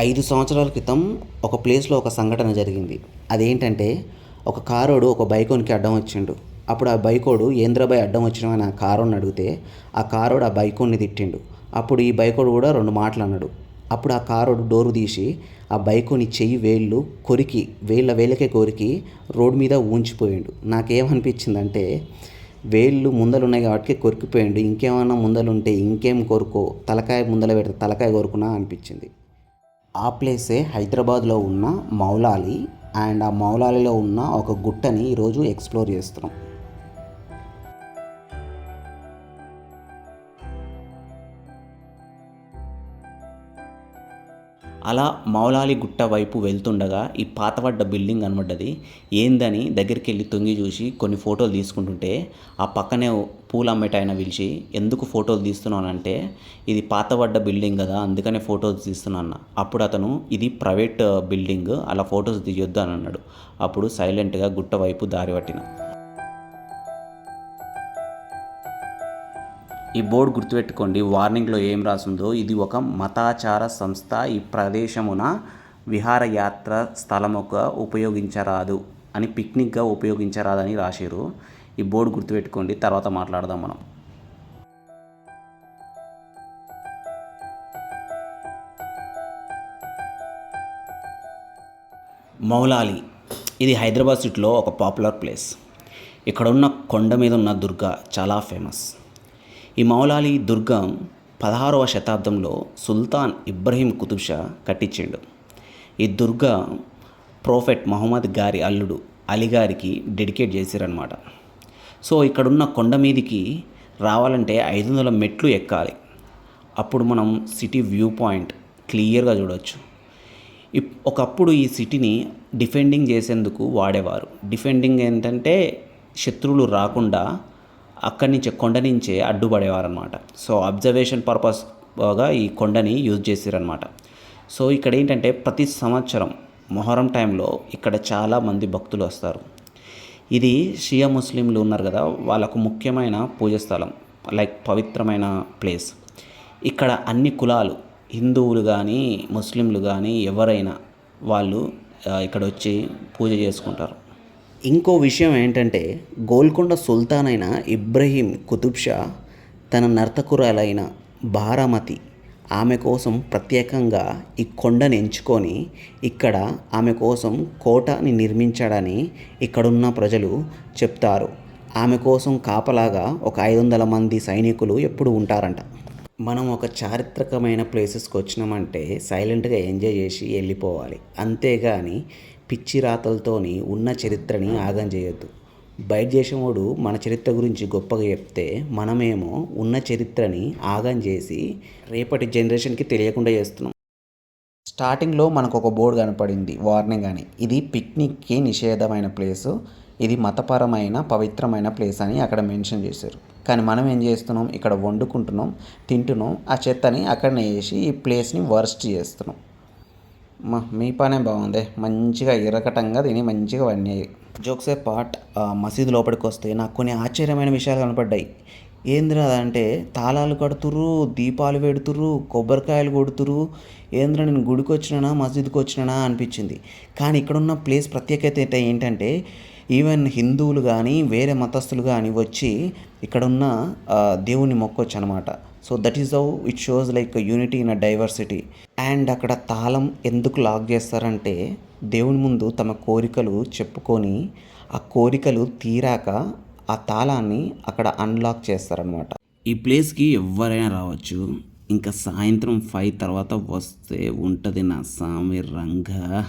ఐదు సంవత్సరాల క్రితం ఒక ప్లేస్లో ఒక సంఘటన జరిగింది. అదేంటంటే ఒక కారోడు ఒక బైకోనికి అడ్డం వచ్చిండు. అప్పుడు ఆ బైకోడు ఏంద్రబాయ్ అడ్డం వచ్చినామని ఆ కారోని అడిగితే ఆ కారోడు ఆ బైకోని తిట్టిండు. అప్పుడు ఈ బైకోడు కూడా రెండు మాటలు అన్నాడు. అప్పుడు ఆ కారోడు డోరు తీసి ఆ బైకోని చెయ్యి వేళ్ళు కొరికి వేళ్ళ వేళ్ళకే కొరికి రోడ్డు మీద ఊంచిపోయిండు. నాకేమనిపించిందంటే వేళ్ళు ముందలు ఉన్నాయి కాబట్టి కొరికిపోయిండు. ఇంకేమైనా ముందలుంటే ఇంకేం కొరుకో? తలకాయ ముందల పెడితే తలకాయ కొరుకునా? అనిపించింది. ఆ ప్లేసే హైదరాబాద్లో ఉన్న మౌలాలి అండ్ ఆ మౌలాలిలో ఉన్న ఒక గుట్టని ఈరోజు ఎక్స్ప్లోర్ చేస్తున్నాం. అలా మౌలాలి గుట్ట వైపు వెళ్తుండగా ఈ పాతబడ్డ బిల్డింగ్ కనబడ్డది ఏందని దగ్గరికి వెళ్ళి తొంగి చూసి కొన్ని ఫోటోలు తీసుకుంటుంటే ఆ పక్కనే పూల అమ్మేట పిలిచి ఎందుకు ఫోటోలు తీస్తున్నానంటే ఇది పాతబడ్డ బిల్డింగ్ కదా అందుకనే ఫోటోస్ తీస్తున్నాను అప్పుడు అతను ఇది ప్రైవేట్ బిల్డింగ్ అలా ఫొటోస్ తీయొద్దు అని అన్నాడు. అప్పుడు సైలెంట్గా గుట్ట వైపు దారి పట్టిన. ఈ బోర్డు గుర్తుపెట్టుకోండి వార్నింగ్లో ఏం రాసిందో. ఇది ఒక మతాచార సంస్థ. ఈ ప్రదేశమున విహారయాత్ర స్థలముగా ఉపయోగించరాదు అని పిక్నిక్గా ఉపయోగించరాదని రాశారు ఈ బోర్డు గుర్తుపెట్టుకోండి తర్వాత మాట్లాడదాం మనం. మౌలాలి ఇది హైదరాబాద్ సిటీలో ఒక పాపులర్ ప్లేస్. ఇక్కడ ఉన్న కొండ మీద ఉన్న దుర్గా చాలా ఫేమస్. ఈ మౌలాలి దుర్గం పదహారవ శతాబ్దంలో సుల్తాన్ ఇబ్రహీం కుతుబ్షా కట్టించాడు కట్టించిండు. ఈ దుర్గ ప్రోఫెట్ మహమ్మద్ గారి అల్లుడు అలీ గారికి డెడికేట్ చేశారనమాట సో ఇక్కడున్న కొండ మీదికి రావాలంటే ఐదు వందల మెట్లు ఎక్కాలి. అప్పుడు మనం సిటీ వ్యూ పాయింట్ క్లియర్గా చూడవచ్చు ఇప్ ఒకప్పుడు ఈ సిటీని డిఫెండింగ్ చేసేందుకు వాడేవారు. డిఫెండింగ్ ఏంటంటే శత్రువులు రాకుండా అక్కడి నుంచే కొండ నుంచే అడ్డుపడేవారనమాట సో అబ్జర్వేషన్ పర్పస్గా ఈ కొండని యూజ్ చేసారనమాట సో ఇక్కడ ఏంటంటే ప్రతి సంవత్సరం మొహరం టైంలో ఇక్కడ చాలామంది భక్తులు వస్తారు. ఇది షియా ముస్లింలు ఉన్నారు కదా వాళ్ళకు ముఖ్యమైన పూజ స్థలం లైక్ పవిత్రమైన ప్లేస్ ఇక్కడ అన్ని కులాలు హిందువులు కానీ ముస్లింలు కానీ ఎవరైనా వాళ్ళు ఇక్కడ వచ్చి పూజ చేసుకుంటారు. ఇంకో విషయం ఏంటంటే గోల్కొండ సుల్తాన్ అయిన ఇబ్రహీం కుతుబ్ షా తన నర్తకురాలైన బారామతి ఆమె కోసం ప్రత్యేకంగా ఈ కొండను ఎంచుకొని ఇక్కడ ఆమె కోసం కోటని నిర్మించాడని ఇక్కడున్న ప్రజలు చెప్తారు. ఆమె కోసం కాపలాగా ఒక ఐదు వందల మంది సైనికులు ఎప్పుడు ఉంటారంట. మనం ఒక చారిత్రకమైన ప్లేసెస్కి వచ్చినామంటే సైలెంట్గా ఎంజాయ్ చేసి వెళ్ళిపోవాలి. అంతేగాని పిచ్చి రాతలతోని ఉన్న చరిత్రని ఆగం చేయొద్దు. బయట చేసేవాడు మన చరిత్ర గురించి గొప్పగా చెప్తే మనమేమో ఉన్న చరిత్రని ఆగం చేసి రేపటి జనరేషన్కి తెలియకుండా చేస్తున్నాం. స్టార్టింగ్లో మనకు ఒక బోర్డు కనపడింది వార్నింగ్ అని. ఇది పిక్నిక్కి నిషేధమైన ప్లేసు ఇది మతపరమైన పవిత్రమైన ప్లేస్ అని అక్కడ మెన్షన్ చేశారు. కానీ మనం ఏం చేస్తున్నాం? ఇక్కడ వండుకుంటున్నాం తింటున్నాం ఆ చెత్తని అక్కడనే వేసి ఈ ప్లేస్ని వర్స్ట్ చేస్తున్నాం. మా మీ పనే బాగుంది. మంచిగా ఇరకటంగా తిని మంచిగా వన్నాయి జోక్సే పార్ట్ మసీదు లోపలికి వస్తే నాకు కొన్ని ఆశ్చర్యమైన విషయాలు కనపడ్డాయి. ఏంద్రా అంటే తాళాలు కడుతురు దీపాలు పెడుతురు కొబ్బరికాయలు కొడుతురు ఏంద్రా నేను గుడికి వచ్చినానా మసీదుకి వచ్చినానా అనిపించింది. కానీ ఇక్కడున్న ప్లేస్ ప్రత్యేకత అయితే ఏంటంటే ఈవెన్ హిందువులు కానీ వేరే మతస్థులు కానీ వచ్చి ఇక్కడున్న దేవుని మొక్కొచ్చు అనమాట so that is how it shows like unity in a diversity and అక్కడ తాళం ఎందుకు లాక్ చేస్తారంటే దేవుని ముందు తమ కోరికలు చెప్పుకొని ఆ కోరికలు తీరాక ఆ తాళాన్ని అక్కడ అన్లాక్ చేస్తారనమాట. ఈ ప్లేస్కి ఎవరైనా రావచ్చు. ఇంకా సాయంత్రం ఫైవ్ తర్వాత వస్తే ఉంటుంది నా సామి రంగా